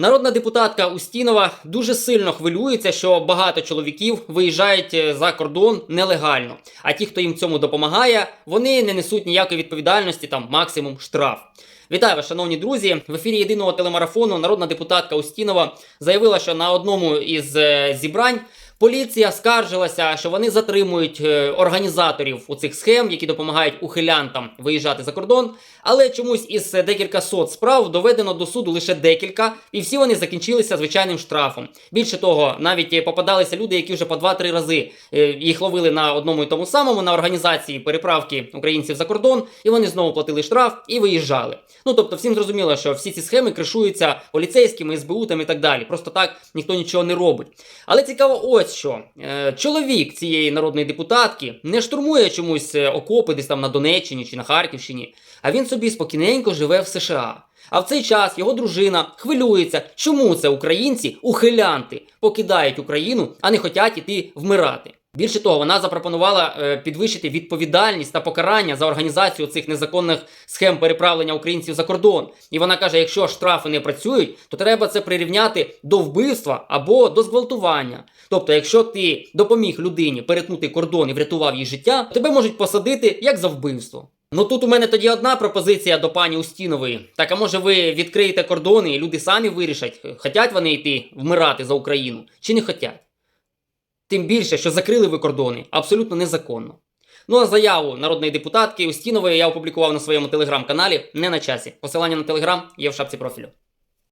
Народна депутатка Устінова дуже сильно хвилюється, що багато чоловіків виїжджають е, за кордон нелегально. А ті, хто їм в цьому допомагає, вони не несуть ніякої відповідальності, там максимум штраф. Вітаю вас, шановні друзі! В ефірі єдиного телемарафону народна депутатка Устінова заявила, що на одному із е, зібрань поліція скаржилася, що вони затримують е, організаторів у цих схем, які допомагають ухилянтам виїжджати за кордон. Але чомусь із е, декілька сот справ доведено до суду лише декілька, і всі вони закінчилися звичайним штрафом. Більше того, навіть е, попадалися люди, які вже по 2-3 рази їх ловили на одному і тому самому на організації переправки українців за кордон, і вони знову платили штраф і виїжджали. Ну тобто, всім зрозуміло, що всі ці схеми кришуються поліцейськими, СБУ там і так далі. Просто так ніхто нічого не робить. Але цікаво, ось що Е, чоловік цієї народної депутатки не штурмує чомусь е, окопи десь там на Донеччині чи на Харківщині, а він собі спокійненько живе в США. А в цей час його дружина хвилюється, чому це українці, ухилянти, покидають Україну, а не хотять іти вмирати. Більше того, вона запропонувала е, підвищити відповідальність та покарання за організацію цих незаконних схем переправлення українців за кордон. І вона каже: якщо штрафи не працюють, то треба це прирівняти до вбивства або до зґвалтування. Тобто, якщо ти допоміг людині перетнути кордон і врятував їй життя, тебе можуть посадити як за вбивство. Ну тут у мене тоді одна пропозиція до пані Устінової. Так а може ви відкриєте кордони і люди самі вирішать, хотять вони йти вмирати за Україну чи не хотять. Тим більше, що закрили ви кордони абсолютно незаконно. Ну а заяву народної депутатки Устінової я опублікував на своєму телеграм-каналі не на часі. Посилання на телеграм є в шапці профілю.